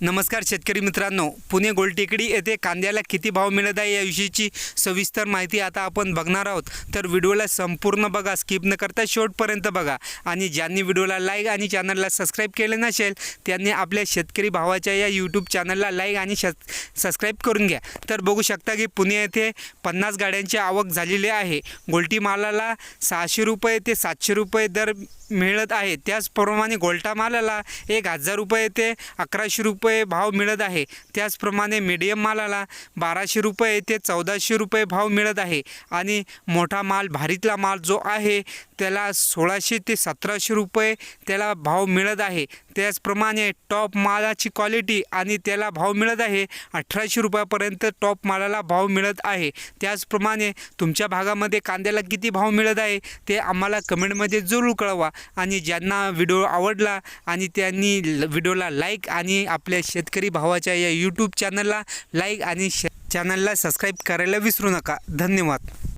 नमस्कार शेतकरी मित्रांनो पुणे गोलटेकडी येथे कांद्याला किती भाव मिळत आहे याविषयीची सविस्तर माहिती आता आपण बघणार आहोत. तर व्हिडिओला संपूर्ण बघा स्किप न करता शेवटपर्यंत बघा. आणि ज्यांनी व्हिडिओला लाईक आणि चॅनलला सबस्क्राईब केले नसेल त्यांनी आपल्या शेतकरी भावाच्या या यूट्यूब चॅनलला लाईक आणि श सबस्क्राईब करून घ्या. तर बघू शकता की पुणे येथे पन्नास गाड्यांची आवक झालेली आहे. गोलटी मालाला सहाशे रुपये ते सातशे रुपये दर मिळत आहे. त्याचप्रमाणे गोलटा मालाला एक हजार रुपये ते अकराशे रुपये रुपये भाव मिळत आहे. त्याचप्रमाणे मीडियम मालाला बाराशे रुपये ते चौदाशे रुपये भाव मिळत आहे. आणि मोठा माल भारीतला माल जो आहे त्याला सोळाशे ते सतराशे रुपये त्याला भाव मिळत आहे. त्याचप्रमाणे टॉप मालाची क्वालिटी आणि त्याला भाव मिळत आहे. अठराशे रुपयापर्यंत टॉप मालाला भाव मिळत आहे. त्याचप्रमाणे तुमच्या भागामध्ये कांद्याला किती भाव मिळत आहे ते आम्हाला कमेंटमध्ये जरूर कळवा. आणि ज्यांना व्हिडिओ आवडला आणि त्यांनी व्हिडिओला लाईक आणि आपल्या शेतकरी भावाच्या या यूट्यूब चॅनलला लाईक आणि चॅनलला सबस्क्राईब करायला विसरू नका. धन्यवाद.